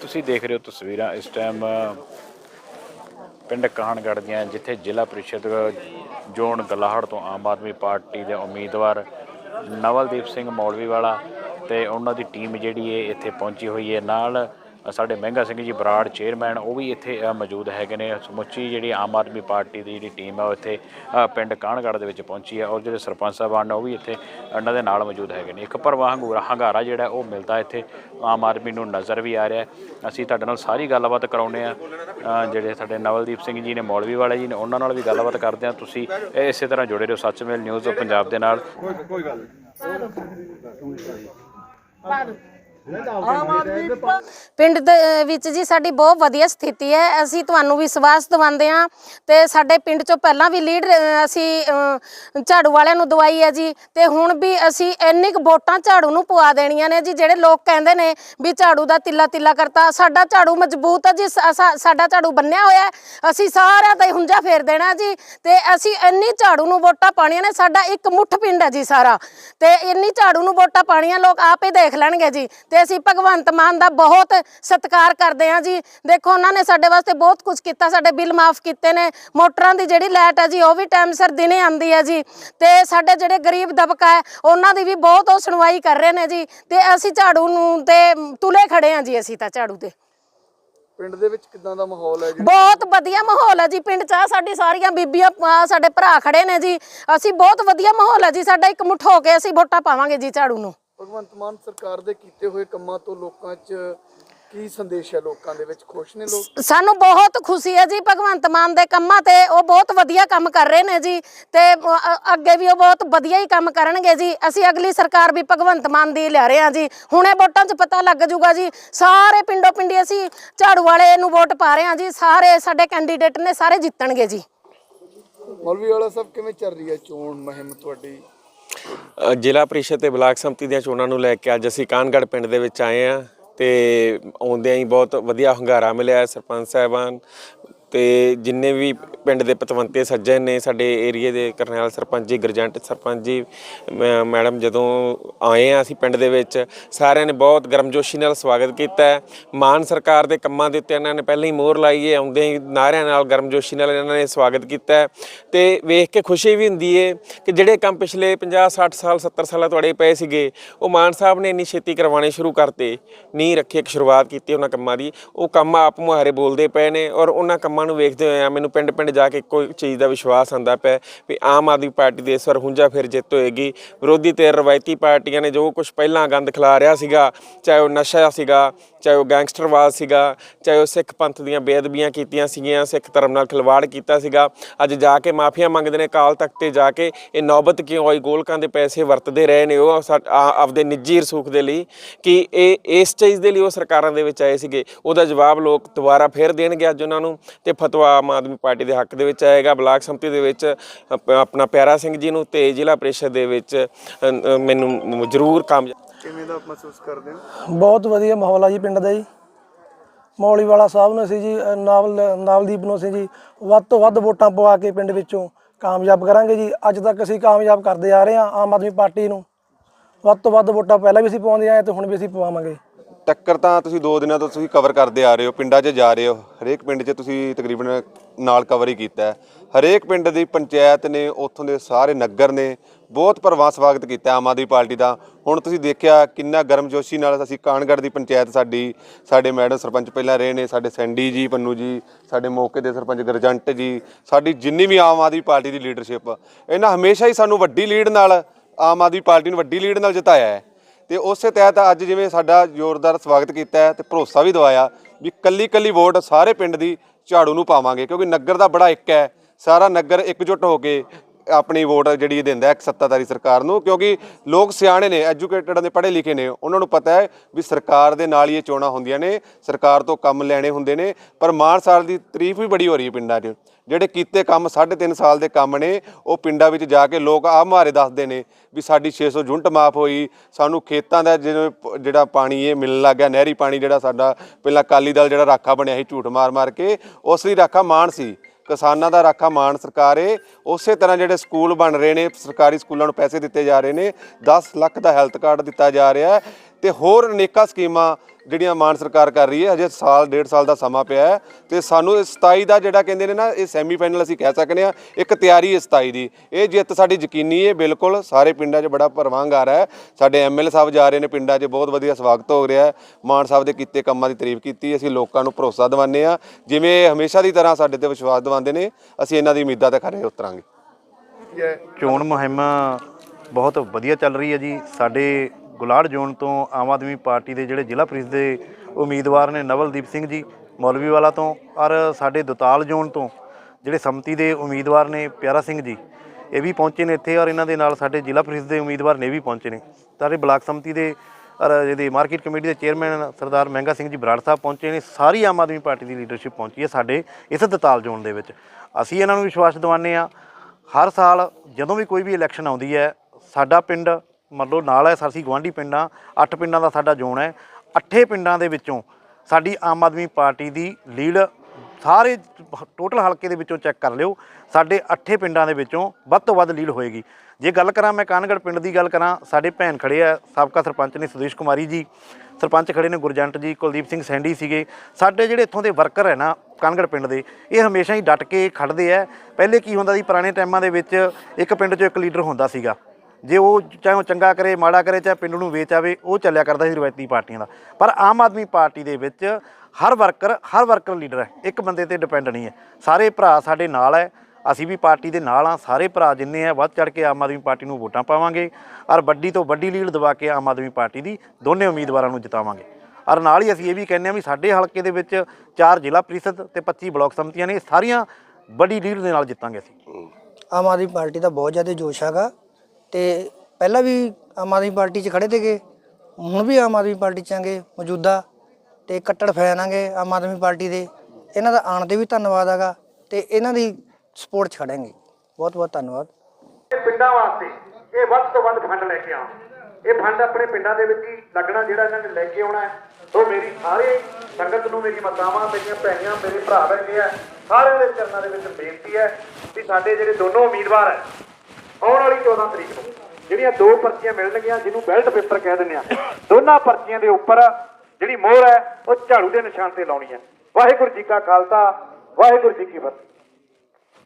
ਤੁਸੀਂ ਦੇਖ ਰਹੇ ਹੋ ਤਸਵੀਰਾਂ ਇਸ ਟਾਈਮ ਪਿੰਡ ਕਾਹਨਗੜ੍ਹ ਦੀਆਂ, ਜਿੱਥੇ ਜ਼ਿਲ੍ਹਾ ਪ੍ਰੀਸ਼ਦ ਜ਼ੋਨ ਗਲਾਹੜ ਤੋਂ ਆਮ ਆਦਮੀ ਪਾਰਟੀ ਦੇ ਉਮੀਦਵਾਰ ਨਵਲਦੀਪ ਸਿੰਘ ਮੌਲਵੀ ਵਾਲਾ ਤੇ ਉਹਨਾਂ ਦੀ ਟੀਮ ਜਿਹੜੀ ਹੈ, ਇੱਥੇ ਪਹੁੰਚੀ ਹੋਈ ਹੈ। ਨਾਲ ਸਾਡੇ ਮਹਿੰਗਾ ਸਿੰਘ ਜੀ ਬਰਾੜ ਚੇਅਰਮੈਨ ਉਹ ਵੀ ਇੱਥੇ ਮੌਜੂਦ ਹੈਗੇ ਨੇ। ਸਮੁੱਚੀ ਜਿਹੜੀ ਆਮ ਆਦਮੀ ਪਾਰਟੀ ਦੀ ਜਿਹੜੀ ਟੀਮ ਹੈ ਉਹ ਇੱਥੇ ਪਿੰਡ ਕਾਹਨਗੜ੍ਹ ਦੇ ਵਿੱਚ ਪਹੁੰਚੀ ਹੈ ਔਰ ਜਿਹੜੇ ਸਰਪੰਚ ਸਾਹਿਬਾਨ ਨੇ ਉਹ ਵੀ ਇੱਥੇ ਉਹਨਾਂ ਦੇ ਨਾਲ ਮੌਜੂਦ ਹੈਗੇ ਨੇ। ਇੱਕ ਭਰਵਾਂ ਹੰਗੂਰਾ ਹੰਗਾਰਾ ਜਿਹੜਾ ਉਹ ਮਿਲਦਾ ਇੱਥੇ। ਆਮ ਆਦਮੀ ਨੂੰ ਨਜ਼ਰ ਵੀ ਆ ਰਿਹਾ ਹੈ। ਅਸੀਂ ਤੁਹਾਡੇ ਨਾਲ ਸਾਰੀ ਗੱਲਬਾਤ ਕਰਾਉਨੇ ਆ ਜਿਹੜੇ ਸਾਡੇ ਨਵਲਦੀਪ ਸਿੰਘ ਜੀ ਨੇ ਮੌਲਵੀ ਵਾਲੇ ਜੀ ਨੇ ਉਹਨਾਂ ਨਾਲ ਵੀ ਗੱਲਬਾਤ ਕਰਦੇ ਆ ਤੁਸੀਂ ਇਸੇ ਤਰ੍ਹਾਂ ਜੁੜੇ ਰਹੋ ਸੱਚਮੇਲ ਨਿਊਜ਼ ਪੰਜਾਬ ਦੇ ਨਾਲ। ਪਿੰਡ ਦੇ ਵਿੱਚ ਜੀ ਸਾਡੀ ਬਹੁਤ ਵਧੀਆ ਸਥਿਤੀ ਹੈ। ਅਸੀਂ ਤੁਹਾਨੂੰ ਵਿਸ਼ਵਾਸ ਦਿਵਾਉਂਦੇ ਹਾਂ ਤੇ ਸਾਡੇ ਪਿੰਡ ਚੋਂ ਪਹਿਲਾਂ ਵੀ ਲੀਡ ਅਸੀਂ ਝਾੜੂ ਵਾਲਿਆਂ ਨੂੰ ਦਵਾਈ ਹੈ ਜੀ। ਤੇ ਹੁਣ ਵੀ ਅਸੀਂ ਇੰਨੀ ਕੁ ਵੋਟਾਂ ਝਾੜੂ ਨੂੰ ਪਵਾ ਦੇਣੀਆਂ ਨੇ ਜੀ ਜਿਹੜੇ ਲੋਕ ਕਹਿੰਦੇ ਨੇ ਵੀ ਝਾੜੂ ਦਾ ਤਿੱਲਾ ਤਿੱਲਾ ਕਰਤਾ। ਸਾਡਾ ਝਾੜੂ ਮਜ਼ਬੂਤ ਹੈ ਜੀ ਸਾਡਾ ਝਾੜੂ ਬੰਨਿਆ ਹੋਇਆ। ਅਸੀਂ ਸਾਰਿਆਂ ਦਾ ਹੁੰਜਾ ਫੇਰ ਦੇਣਾ ਜੀ। ਤੇ ਅਸੀਂ ਇੰਨੀ ਝਾੜੂ ਨੂੰ ਵੋਟਾਂ ਪਾਣੀਆਂ ਨੇ ਸਾਡਾ ਇੱਕ ਮੁੱਠ ਪਿੰਡ ਹੈ ਜੀ ਸਾਰਾ। ਤੇ ਇੰਨੀ ਝਾੜੂ ਨੂੰ ਵੋਟਾਂ ਪਾਣੀਆਂ ਲੋਕ ਆਪੇ ਦੇਖ ਲੈਣਗੇ ਜੀ। ਤੇ ਅਸੀਂ ਭਗਵੰਤ ਮਾਨ ਦਾ ਬਹੁਤ ਸਤਿਕਾਰ ਕਰਦੇ ਹਾਂ ਜੀ। ਦੇਖੋ ਉਹਨਾਂ ਨੇ ਸਾਡੇ ਵਾਸਤੇ ਬਹੁਤ ਕੁਝ ਕੀਤਾ ਸਾਡੇ ਬਿੱਲ ਮਾਫ ਕੀਤੇ ਨੇ ਮੋਟਰਾਂ ਦੀ ਜਿਹੜੀ ਲਾਈਟ ਹੈ ਜੀ ਉਹ ਵੀ ਟਾਈਮ ਸਿਰ ਦਿਨੇ ਆਉਂਦੀ ਹੈ ਜੀ। ਤੇ ਸਾਡੇ ਜਿਹੜੇ ਗਰੀਬ ਦਬਕਾ ਹੈ ਉਹਨਾਂ ਦੀ ਵੀ ਬਹੁਤ ਉਹ ਸੁਣਵਾਈ ਕਰ ਰਹੇ ਨੇ ਜੀ। ਤੇ ਅਸੀਂ ਝਾੜੂ ਨੂੰ ਤੇ ਤੁਲੇ ਖੜੇ ਹਾਂ ਜੀ ਅਸੀਂ ਤਾਂ ਝਾੜੂ ਤੇ। ਪਿੰਡ ਦੇ ਵਿੱਚ ਕਿਦਾਂ ਦਾ ਮਾਹੌਲ ਹੈ ਜੀ ਬਹੁਤ ਵਧੀਆ ਮਾਹੌਲ ਹੈ ਜੀ ਪਿੰਡ 'ਚ ਸਾਡੀ ਸਾਰੀਆਂ ਬੀਬੀਆਂ ਸਾਡੇ ਭਰਾ ਖੜੇ ਨੇ ਜੀ। ਅਸੀਂ ਬਹੁਤ ਵਧੀਆ ਮਾਹੌਲ ਹੈ ਜੀ ਸਾਡਾ ਇੱਕ ਮੁੱਠ ਹੋ ਕੇ ਅਸੀਂ ਵੋਟਾਂ ਪਾਵਾਂਗੇ ਜੀ ਝਾੜੂ ਨੂੰ। ਭਗਵੰਤ ਮਾਨ ਸਰਕਾਰ ਦੇ ਕੀਤੇ ਹੋਏ ਕੰਮਾਂ ਤੋਂ ਲੋਕਾਂ 'ਚ ਕੀ ਸੰਦੇਸ਼ ਹੈ? ਲੋਕਾਂ ਦੇ ਵਿੱਚ ਖੁਸ਼ ਨੇ ਲੋਕ? ਸਾਨੂੰ ਬਹੁਤ ਖੁਸ਼ੀ ਹੈ ਜੀ ਭਗਵੰਤ ਮਾਨ ਦੇ ਕੰਮਾਂ ਤੇ। ਉਹ ਬਹੁਤ ਵਧੀਆ ਕੰਮ ਕਰ ਰਹੇ ਨੇ ਜੀ ਤੇ ਅ- ਅੱਗੇ ਵੀ ਉਹ ਬਹੁਤ ਵਧੀਆ ਹੀ ਕੰਮ ਕਰਨਗੇ ਜੀ। ਅਸੀਂ ਅਗਲੀ ਸਰਕਾਰ ਵੀ ਭਗਵੰਤ ਮਾਨ ਦੀ ਲਿਆ ਰਹੇ ਹਾਂ ਜੀ। ਹੁਣੇ ਵੋਟਾਂ 'ਚ ਪਤਾ ਲੱਗ ਜੂਗਾ ਜੀ। ਸਾਰੇ ਪਿੰਡੋ ਪਿੰਡੀ ਅਸੀਂ ਝਾੜੂ ਵਾਲੇ ਨੂੰ ਵੋਟ ਪਾ ਰਹੇ ਹਾਂ ਜੀ। ਸਾਰੇ ਸਾਡੇ ਕੈਂਡੀਡੇਟ ਨੇ ਸਾਰੇ ਜਿੱਤਣਗੇ ਜੀ। ਮੌਲਵੀ ਵਾਲਾ ਸਾਹਿਬ ਕਿਵੇਂ ਚੱਲ ਰਹੀ ਹੈ ਚੋਣ ਮੁਹਿੰਮ ਤੁਹਾਡੀ? ਜ਼ਿਲ੍ਹਾ ਪ੍ਰੀਸ਼ਦ ਤੇ ਬਲਾਕ ਸੰਮਤੀ ਦੀਆਂ ਚੋਣਾਂ ਨੂੰ ਲੈ ਕੇ ਅੱਜ ਅਸੀਂ ਕਾਨਗੜ੍ਹ ਪਿੰਡ ਦੇ ਵਿੱਚ ਆਏ ਆ ਤੇ ਆਉਂਦਿਆਂ ਹੀ ਬਹੁਤ ਵਧੀਆ ਹੰਗਾਰਾ ਮਿਲਿਆ ਸਰਪੰਚ ਸਾਹਿਬਾਨ ਤੇ ਜਿੰਨੇ ਵੀ ਪਿੰਡ ਦੇ ਪਤਵੰਤੇ ਸੱਜਣ ਨੇ, ਸਾਡੇ ਏਰੀਏ ਦੇ ਕਰਨੈਲ ਸਰਪੰਚ ਜੀ, ਗਰਜੰਟ ਸਰਪੰਚ ਜੀ, ਮੈਂ- ਮੈਡਮ ਜਦੋਂ ਆਏ ਆ ਅਸੀਂ ਪਿੰਡ ਦੇ ਵਿੱਚ, ਸਾਰਿਆਂ ਨੇ ਬਹੁਤ ਗਰਮਜੋਸ਼ੀ ਨਾਲ ਸਵਾਗਤ ਕੀਤਾ। ਹੈ ਮਾਨ ਸਰਕਾਰ ਦੇ ਕੰਮਾਂ ਦੇ ਉੱਤੇ ਇਹਨਾਂ ਨੇ ਪਹਿਲਾਂ ਹੀ ਮੋਹਰ ਲਾਈ ਹੈ ਆਉਂਦੇ ਹੀ ਨਾਰਿਆਂ ਨਾਲ ਗਰਮਜੋਸ਼ੀ ਨਾਲ ਇਹਨਾਂ ਨੇ ਸਵਾਗਤ ਕੀਤਾ। ਹੈ ਤੇ ਵੇਖ ਕੇ ਖੁਸ਼ੀ ਵੀ ਹੁੰਦੀ ਹੈ ਕਿ ਜਿਹੜੇ ਕੰਮ ਪਿਛਲੇ 50 60 ਸਾਲ 70 ਸਾਲਾਂ ਤੁਹਾਡੇ ਪਏ ਸੀਗੇ, ਉਹ ਮਾਨ ਸਾਹਿਬ ਨੇ ਇੰਨੀ ਛੇਤੀ ਕਰਵਾਉਣੇ ਸ਼ੁਰੂ ਕਰਤੇ, ਨੀਂਹ ਰੱਖੇ ਇੱਕ ਸ਼ੁਰੂਆਤ ਕੀਤੀ ਉਹਨਾਂ ਕੰਮਾਂ ਦੀ। ਉਹ ਕੰਮ ਆਪ ਮੁਹਾਰੇ ਬੋਲਦੇ ਪਏ ਨੇ ਔਰ ਉਹਨਾਂ ਕੰਮਾਂ ਨੂੰ ਵੇਖਦੇ ਹੋਏ ਆ, ਮੈਨੂੰ ਪਿੰਡ ਪਿੰਡ ਜਾ ਕੇ ਕੋਈ ਚੀਜ਼ ਦਾ ਵਿਸ਼ਵਾਸ ਆਂਦਾ ਪਿਆ ਵੀ ਆਮ ਆਦਮੀ ਪਾਰਟੀ ਦੇ ਇਸ ਵਾਰ ਹੁੰਜਾ ਫਿਰ ਜਿੱਤ ਹੋਏਗੀ। ਵਿਰੋਧੀ ਤੇ ਰਵਾਇਤੀ ਪਾਰਟੀਆਂ ਨੇ ਜੋ ਕੁਝ ਪਹਿਲਾਂ ਗੰਦ ਖਿਲਾ ਰਿਹਾ ਸੀਗਾ, ਚਾਹੇ ਉਹ ਨਸ਼ਾ ਸੀਗਾ, ਚਾਹੇ ਉਹ ਗੈਂਗਸਟਰਵਾਦ ਸੀਗਾ, ਚਾਹੇ ਉਹ ਸਿੱਖ ਪੰਥ ਦੀਆਂ ਬੇਅਦਬੀਆਂ ਕੀਤੀਆਂ ਸੀਗੀਆਂ, ਸਿੱਖ ਧਰਮ ਨਾਲ ਖਿਲਵਾੜ ਕੀਤਾ ਸੀਗਾ, ਅੱਜ ਜਾ ਕੇ ਮਾਫੀਆਂ ਮੰਗਦੇ ਨੇ ਕਾਲ ਤਖਤ ਤੇ ਜਾ ਕੇ ਇਹ ਨੌਬਤ ਕਿਉਂ ਆਈ? ਗੋਲਕਾਂ ਦੇ ਪੈਸੇ ਵਰਤਦੇ ਰਹੇ ਨੇ ਉਹ ਆਪਦੇ ਨਿੱਜੀ ਰਸੂਖ ਦੇ ਲਈ ਕਿ ਇਹ, ਇਸ ਚੀਜ਼ ਦੇ ਲਈ ਉਹ ਸਰਕਾਰਾਂ ਦੇ ਵਿੱਚ ਆਏ ਸੀਗੇ। ਉਹਦਾ ਜਵਾਬ ਲੋਕ ਦੁਬਾਰਾ ਫੇਰ ਦੇਣਗੇ ਅੱਜ ਉਹਨਾਂ ਨੂੰ। ਤੇ ਫਤਵਾ ਆਮ ਆਦਮੀ ਪਾਰਟੀ ਦੇ ਹੱਕ ਦੇ ਵਿੱਚ ਆਏਗਾ ਬਲਾਕ ਸੰਮਤੀ ਦੇ ਵਿੱਚ ਆਪਣਾ ਪਿਆਰਾ ਸਿੰਘ ਜੀ ਨੂੰ ਤੇ ਜ਼ਿਲ੍ਹਾ ਪ੍ਰੀਸ਼ਦ ਦੇ ਵਿੱਚ ਮੈਨੂੰ ਜ਼ਰੂਰ ਕਾਮਯਾਬ ਕਿਵੇਂ ਦਾ ਮਹਿਸੂਸ ਕਰਦੇ ਹੋ? ਬਹੁਤ ਵਧੀਆ ਮਾਹੌਲ ਆ ਜੀ ਪਿੰਡ ਦਾ ਜੀ। ਮੌਲੀ ਵਾਲਾ ਸਾਹਿਬ ਨੂੰ ਅਸੀਂ ਜੀ ਨਾਵਲ ਨਾਵਲਦੀਪ ਨੂੰ ਅਸੀਂ ਜੀ ਵੱਧ ਤੋਂ ਵੱਧ ਵੋਟਾਂ ਪਵਾ ਕੇ ਪਿੰਡ ਵਿੱਚੋਂ ਕਾਮਯਾਬ ਕਰਾਂਗੇ ਜੀ। ਅੱਜ ਤੱਕ ਅਸੀਂ ਕਾਮਯਾਬ ਕਰਦੇ ਆ ਰਹੇ ਹਾਂ ਆਮ ਆਦਮੀ ਪਾਰਟੀ ਨੂੰ। ਵੱਧ ਤੋਂ ਵੱਧ ਵੋਟਾਂ ਪਹਿਲਾਂ ਵੀ ਅਸੀਂ ਪਵਾਉਂਦੇ ਆਏ ਤੇ ਹੁਣ ਵੀ ਅਸੀਂ ਪਵਾਵਾਂਗੇ ਟੱਕਰ ਤਾਂ ਤੁਸੀਂ ਦੋ ਦਿਨਾਂ ਤੋਂ ਤੁਸੀਂ ਕਵਰ ਕਰਦੇ ਆ ਰਹੇ ਹੋ, ਪਿੰਡਾਂ 'ਚ ਜਾ ਰਹੇ ਹੋ। ਹਰੇਕ ਪਿੰਡ 'ਚ ਤੁਸੀਂ ਤਕਰੀਬਨ ਨਾਲ ਕਵਰ ਹੀ ਕੀਤਾ ਹੈ। ਹਰੇਕ ਪਿੰਡ ਦੀ ਪੰਚਾਇਤ ਨੇ, ਉੱਥੋਂ ਦੇ ਸਾਰੇ ਨਗਰ ਨੇ ਬਹੁਤ ਭਰਵਾਂ ਸਵਾਗਤ ਕੀਤਾ ਆਮ ਆਦਮੀ ਪਾਰਟੀ ਦਾ। ਹੁਣ ਤੁਸੀਂ ਦੇਖਿਆ ਕਿੰਨਾ ਗਰਮਜੋਸ਼ੀ ਨਾਲ ਅਸੀਂ ਕਾਨਗੜ੍ਹ ਦੀ ਪੰਚਾਇਤ ਸਾਡੀ, ਸਾਡੇ ਮੈਡਮ ਸਰਪੰਚ ਪਹਿਲਾਂ ਰਹੇ ਨੇ, ਸਾਡੇ ਸੈਂਡੀ ਜੀ, ਪੰਨੂ ਜੀ, ਸਾਡੇ ਮੌਕੇ ਦੇ ਸਰਪੰਚ ਗਰਜੰਟ ਜੀ, ਸਾਡੀ ਜਿੰਨੀ ਵੀ ਆਮ ਆਦਮੀ ਪਾਰਟੀ ਦੀ ਲੀਡਰਸ਼ਿਪ ਇਹਨਾਂ ਹਮੇਸ਼ਾ ਹੀ ਸਾਨੂੰ ਵੱਡੀ ਲੀਡ ਨਾਲ, ਆਮ ਆਦਮੀ ਪਾਰਟੀ ਨੂੰ ਵੱਡੀ ਲੀਡ ਨਾਲ ਜਿਤਾਇਆ ਹੈ। ਤੇ ਉਸੇ ਤਹਿਤ ਅੱਜ ਜਿਵੇਂ ਸਾਡਾ ਜ਼ੋਰਦਾਰ ਸਵਾਗਤ ਕੀਤਾ ਹੈ ਤੇ ਭਰੋਸਾ ਵੀ ਦਵਾਇਆ ਵੀ ਕੱਲੀ ਕੱਲੀ ਵੋਟ ਸਾਰੇ ਪਿੰਡ ਦੀ ਝਾੜੂ ਨੂੰ ਪਾਵਾਂਗੇ, ਕਿਉਂਕਿ ਨਗਰ ਦਾ ਬੜਾ ਇੱਕ ਹੈ, ਸਾਰਾ ਨਗਰ ਇਕਜੁੱਟ ਹੋ ਕੇ ਆਪਣੀ ਵੋਟ ਜਿਹੜੀ ਦਿੰਦਾ ਹੈ ਇੱਕ ਸੱਤਾਧਾਰੀ ਸਰਕਾਰ ਨੂੰ, ਕਿਉਂਕਿ ਲੋਕ ਸਿਆਣੇ ਨੇ ਐਜੂਕੇਟਡ ਨੇ, ਪੜ੍ਹੇ ਲਿਖੇ ਨੇ, ਉਹਨਾਂ ਨੂੰ ਪਤਾ ਹੈ ਵੀ ਸਰਕਾਰ ਦੇ ਨਾਲ ਹੀ ਇਹ ਚੋਣਾਂ ਹੁੰਦੀਆਂ ਨੇ, ਸਰਕਾਰ ਤੋਂ ਕੰਮ ਲੈਣੇ ਹੁੰਦੇ ਨੇ, ਪਰ ਮਾਨ ਸਾਹਿਬ ਦੀ ਤਾਰੀਫ ਵੀ ਬੜੀ ਹੋ ਰਹੀ ਹੈ ਪਿੰਡਾਂ 'ਚ। ਜਿਹੜੇ ਕੀਤੇ ਕੰਮ 3.5 ਸਾਲ ਦੇ ਕੰਮ ਨੇ, ਉਹ ਪਿੰਡਾਂ ਵਿੱਚ ਜਾ ਕੇ ਲੋਕ ਆਹ ਮਾਰੇ ਦੱਸਦੇ ਨੇ ਵੀ ਸਾਡੀ 600 ਯੂਨਿਟ ਮਾਫ ਹੋਈ, ਸਾਨੂੰ ਖੇਤਾਂ ਦਾ ਜਿਵੇਂ ਜਿਹੜਾ ਪਾਣੀ ਇਹ ਮਿਲਣ ਲੱਗ ਗਿਆ, ਨਹਿਰੀ ਪਾਣੀ ਜਿਹੜਾ ਸਾਡਾ, ਪਹਿਲਾਂ ਅਕਾਲੀ ਦਲ ਜਿਹੜਾ ਰਾਖਾ ਬਣਿਆ ਸੀ ਝੂਠ ਮਾਰ ਮਾਰ ਕੇ, ਉਸ ਲਈ ਰਾਖਾ ਮਾਨ ਸੀ। ਕਿਸਾਨਾਂ ਦਾ ਰਾਖਾ ਮਾਨ ਸਰਕਾਰ ਏ। ਉਸੇ ਤਰ੍ਹਾਂ ਜਿਹੜੇ ਸਕੂਲ ਬਣ ਰਹੇ ਨੇ, ਸਰਕਾਰੀ ਸਕੂਲਾਂ ਨੂੰ ਪੈਸੇ ਦਿੱਤੇ ਜਾ ਰਹੇ ਨੇ 10 ਲੱਖ ਦਾ ਹੈਲਥ ਕਾਰਡ ਦਿੱਤਾ ਜਾ ਰਿਹਾ ਤੇ ਹੋਰ ਅਨੇਕਾਂ ਸਕੀਮਾਂ ਜਿਹੜੀਆਂ ਮਾਨ ਸਰਕਾਰ ਕਰ ਰਹੀ ਹੈ, ਹਜੇ ਸਾਲ, ਡੇਢ ਸਾਲ ਦਾ ਸਮਾਂ ਪਿਆ ਹੈ ਤੇ ਸਾਨੂੰ ਇਸ 27 ਦਾ ਜਿਹੜਾ ਕਹਿੰਦੇ ਨੇ ਨਾ, ਇਹ ਸੈਮੀਫਾਈਨਲ ਅਸੀਂ ਕਹਿ ਸਕਦੇ ਹਾਂ, ਇੱਕ ਤਿਆਰੀ ਹੈ 27 ਦੀ। ਇਹ ਜਿੱਤ ਸਾਡੀ ਯਕੀਨੀ ਹੈ, ਬਿਲਕੁਲ ਸਾਰੇ ਪਿੰਡਾਂ 'ਚ ਬੜਾ ਭਰਵਾਂ ਹੰਗਾਰਾ ਹੈ। ਸਾਡੇ ਐਮਐਲਏ ਸਾਹਿਬ ਜਾ ਰਹੇ ਨੇ ਪਿੰਡਾਂ 'ਚ, ਬਹੁਤ ਵਧੀਆ ਸਵਾਗਤ ਹੋ ਰਿਹਾ ਹੈ। ਮਾਨ ਸਾਹਿਬ ਦੇ ਕੀਤੇ ਕੰਮਾਂ ਦੀ ਤਾਰੀਫ ਕੀਤੀ, ਅਸੀਂ ਲੋਕਾਂ ਨੂੰ ਭਰੋਸਾ ਦਿਵਾਉਂਦੇ ਆ ਜਿਵੇਂ ਹਮੇਸ਼ਾ ਦੀ ਤਰ੍ਹਾਂ ਸਾਡੇ ਤੇ ਵਿਸ਼ਵਾਸ ਦਿਵਾਉਂਦੇ ਨੇ, ਅਸੀਂ ਇਹਨਾਂ ਦੀ ਉਮੀਦਾਂ ਤੇ ਖਰੇ ਉਤਰਾਂਗੇ। ਚੋਣ ਮੁਹਿੰਮ ਬਹੁਤ ਵਧੀਆ ਚੱਲ ਰਹੀ ਹੈ ਜੀ। ਸਾਡੇ ਗੁਲਾੜ ਜ਼ੋਨ ਤੋਂ ਆਮ ਆਦਮੀ ਪਾਰਟੀ ਦੇ ਜਿਹੜੇ ਜ਼ਿਲ੍ਹਾ ਪ੍ਰੀਸ਼ਦ ਦੇ ਉਮੀਦਵਾਰ ਨੇ ਨਵਲਦੀਪ ਸਿੰਘ ਜੀ ਮੌਲਵੀਵਾਲਾ ਤੋਂ, ਔਰ ਸਾਡੇ ਦੁਤਾਲ ਜ਼ੋਨ ਤੋਂ ਜਿਹੜੇ ਸੰਮਤੀ ਦੇ ਉਮੀਦਵਾਰ ਨੇ ਪਿਆਰਾ ਸਿੰਘ ਜੀ, ਇਹ ਵੀ ਪਹੁੰਚੇ ਨੇ ਇੱਥੇ, ਔਰ ਇਹਨਾਂ ਦੇ ਨਾਲ ਸਾਡੇ ਜ਼ਿਲ੍ਹਾ ਪ੍ਰੀਸ਼ਦ ਦੇ ਉਮੀਦਵਾਰ ਨੇ ਵੀ ਪਹੁੰਚੇ ਨੇ। ਸਾਡੇ ਬਲਾਕ ਸੰਮਤੀ ਦੇ, ਔਰ ਇਹਦੇ ਮਾਰਕੀਟ ਕਮੇਟੀ ਦੇ ਚੇਅਰਮੈਨ ਸਰਦਾਰ ਮਹਿੰਗਾ ਸਿੰਘ ਜੀ ਬਰਾੜ ਸਾਹਿਬ ਪਹੁੰਚੇ ਨੇ, ਸਾਰੀ ਆਮ ਆਦਮੀ ਪਾਰਟੀ ਦੀ ਲੀਡਰਸ਼ਿਪ ਪਹੁੰਚੀ ਹੈ ਸਾਡੇ ਇਸ ਦਤਾਲ ਜ਼ੋਨ ਦੇ ਵਿੱਚ। ਅਸੀਂ ਇਹਨਾਂ ਨੂੰ ਵਿਸ਼ਵਾਸ ਦਿਵਾਉਂਦੇ ਆ ਹਰ ਸਾਲ ਜਦੋਂ ਵੀ ਕੋਈ ਵੀ ਇਲੈਕਸ਼ਨ ਆਉਂਦੀ ਹੈ, ਸਾਡਾ ਪਿੰਡ ਮੰਨ ਲਓ ਨਾਲ ਹੈ ਅਸੀਂ ਗਵਾਂਢੀ ਪਿੰਡਾਂ, ਅੱਠ ਪਿੰਡਾਂ ਦਾ ਸਾਡਾ ਜ਼ੋਨ ਹੈ। ਅੱਠੇ ਪਿੰਡਾਂ ਦੇ ਵਿੱਚੋਂ ਸਾਡੀ ਆਮ ਆਦਮੀ ਪਾਰਟੀ ਦੀ ਲੀਡ ਸਾਰੇ ਟੋਟਲ ਹਲਕੇ ਦੇ ਵਿੱਚੋਂ ਚੈੱਕ ਕਰ ਲਿਓ, ਸਾਡੇ ਅੱਠੇ ਪਿੰਡਾਂ ਦੇ ਵਿੱਚੋਂ ਵੱਧ ਤੋਂ ਵੱਧ ਲੀਡ ਹੋਏਗੀ। ਜੇ ਗੱਲ ਕਰਾਂ ਮੈਂ ਕਾਨਗੜ ਪਿੰਡ ਦੀ ਗੱਲ ਕਰਾਂ, ਸਾਡੇ ਭੈਣ ਖੜੇ ਆ, ਸਾਬਕਾ ਸਰਪੰਚ ਨੇ ਸੁਦੇਸ਼ ਕੁਮਾਰੀ ਜੀ, ਸਰਪੰਚ ਖੜੇ ਨੇ ਗੁਰਜੰਟ ਜੀ, ਕੁਲਦੀਪ ਸਿੰਘ ਸੈਂਡੀ ਸੀਗੇ। ਸਾਡੇ ਜਿਹੜੇ ਇੱਥੋਂ ਦੇ ਵਰਕਰ ਹੈ ਨਾ ਕਾਨਗੜ ਪਿੰਡ ਦੇ, ਇਹ ਹਮੇਸ਼ਾ ਹੀ ਡਟ ਕੇ ਖੜਦੇ ਆ। ਪਹਿਲੇ ਕੀ ਹੁੰਦਾ ਸੀ, ਪੁਰਾਣੇ ਟਾਈਮਾਂ ਦੇ ਵਿੱਚ ਇੱਕ ਪਿੰਡ 'ਚੋਂ ਇੱਕ ਲੀਡਰ ਹੁੰਦਾ ਸੀਗਾ। ਜੇ ਉਹ ਚਾਹੇ ਉਹ ਚੰਗਾ ਕਰੇ, ਮਾੜਾ ਕਰੇ, ਚਾਹੇ ਪਿੰਡ ਨੂੰ ਵੇਚ ਆਵੇ ਉਹ ਚੱਲਿਆ ਕਰਦਾ ਸੀ ਰਵਾਇਤੀ ਪਾਰਟੀਆਂ ਦਾ। ਪਰ ਆਮ ਆਦਮੀ ਪਾਰਟੀ ਦੇ ਵਿੱਚ ਹਰ ਵਰਕਰ ਹਰ ਵਰਕਰ ਲੀਡਰ ਹੈ। ਇੱਕ ਬੰਦੇ ਤੇ ਡਿਪੈਂਡ ਨਹੀਂ ਹੈ। ਸਾਰੇ ਭਰਾ ਸਾਡੇ ਨਾਲ ਹੈ। ਅਸੀਂ ਵੀ ਪਾਰਟੀ ਦੇ ਨਾਲ ਆ ਸਾਰੇ ਭਰਾ ਜਿੰਨੇ ਆ ਵੱਧ ਚੜ ਕੇ ਆਮ ਆਦਮੀ ਪਾਰਟੀ ਨੂੰ ਵੋਟਾਂ ਪਾਵਾਂਗੇ ਔਰ ਵੱਡੀ ਤੋਂ ਵੱਡੀ ਲੀਡ ਦਵਾ ਕੇ ਆਮ ਆਦਮੀ ਪਾਰਟੀ ਦੀ ਦੋਨੇ ਉਮੀਦਵਾਰਾਂ ਨੂੰ ਜਿਤਾਵਾਂਗੇ। ਔਰ ਨਾਲ ਹੀ ਅਸੀਂ ਇਹ ਵੀ ਕਹਿੰਦੇ ਆ ਵੀ ਸਾਡੇ ਹਲਕੇ ਦੇ ਵਿੱਚ ਚਾਰ ਜ਼ਿਲ੍ਹਾ ਪ੍ਰੀਸ਼ਦ ਤੇ 25 ਬਲਾਕ ਸੰਮਤੀਆਂ ਨੇ। ਸਾਰੀਆਂ ਵੱਡੀ ਲੀਡ ਦੇ ਨਾਲ ਜਿੱਤਾਂਗੇ ਅਸੀਂ। ਆਮ ਆਦਮੀ ਪਾਰਟੀ ਦਾ ਬਹੁਤ ਜ਼ਿਆਦਾ ਜੋਸ਼ ਹੈਗਾ। ਤੇ ਪਹਿਲਾਂ ਵੀ ਆਮ ਆਦਮੀ ਪਾਰਟੀ 'ਚ ਖੜੇ ਤੇਗੇ ਹੁਣ ਵੀ ਆਮ ਆਦਮੀ ਪਾਰਟੀ 'ਚ ਆਂਗੇ ਮੌਜੂਦਾ ਤੇ ਕੱਟੜ ਫੈਨ ਆਂਗੇ ਆਮ ਆਦਮੀ ਪਾਰਟੀ ਦੇ। ਇਹਨਾਂ ਦਾ ਆਉਣ ਤੇ ਵੀ ਧੰਨਵਾਦ ਹੈਗਾ ਤੇ ਇਹਨਾਂ ਦੀ ਸਪੋਰਟ 'ਚ ਖੜਾਂਗੇ ਬਹੁਤ ਬਹੁਤ ਧੰਨਵਾਦ। ਪਿੰਡਾਂ ਵਾਸਤੇ ਇਹ ਵੱਧ ਤੋਂ ਵੱਧ ਫੰਡ ਲੈ ਕੇ ਆਉਣ। ਇਹ ਫੰਡ ਆਪਣੇ ਪਿੰਡਾਂ ਦੇ ਵਿੱਚ ਹੀ ਲੱਗਣਾ ਜਿਹੜਾ ਇਹਨਾਂ ਨੇ ਲੈ ਕੇ ਆਉਣਾ ਸੋ ਮੇਰੀ ਸਾਰੇ ਸੰਗਤ ਨੂੰ, ਮੇਰੀ ਮਾਤਾਵਾਂ, ਮੇਰੀਆਂ ਭੈਣਾਂ, ਮੇਰੇ ਭਰਾ ਬੈਠੇ ਆ, ਸਾਰਿਆਂ ਦੇ ਚਰਨਾਂ ਦੇ ਵਿੱਚ ਬੇਨਤੀ ਹੈ ਕਿ ਸਾਡੇ ਜਿਹੜੇ ਦੋਨੋਂ ਉਮੀਦਵਾਰ ਹੈ ਆਉਣ ਵਾਲੀ 14 ਤਰੀਕ ਨੂੰ। ਜਿਹੜੀਆਂ ਦੋ ਪਰਚੀਆਂ ਮਿਲਣਗੀਆਂ, ਜਿਹਨੂੰ ਬੈਲਟ ਪੇਪਰ ਕਹਿ ਦਿੰਦੇ ਆ। ਦੋਨਾਂ ਪਰਚੀਆਂ ਦੇ ਉੱਪਰ ਜਿਹੜੀ ਮੋਹਰ ਹੈ, ਉਹ ਝਾੜੂ ਦੇ ਨਿਸ਼ਾਨ ਤੇ ਲਾਉਣੀ ਹੈ। ਵਾਹਿਗੁਰੂ ਜੀ ਕਾ ਖਾਲਸਾ, ਵਾਹਿਗੁਰੂ ਜੀ ਕੀ ਫਤਿਹ।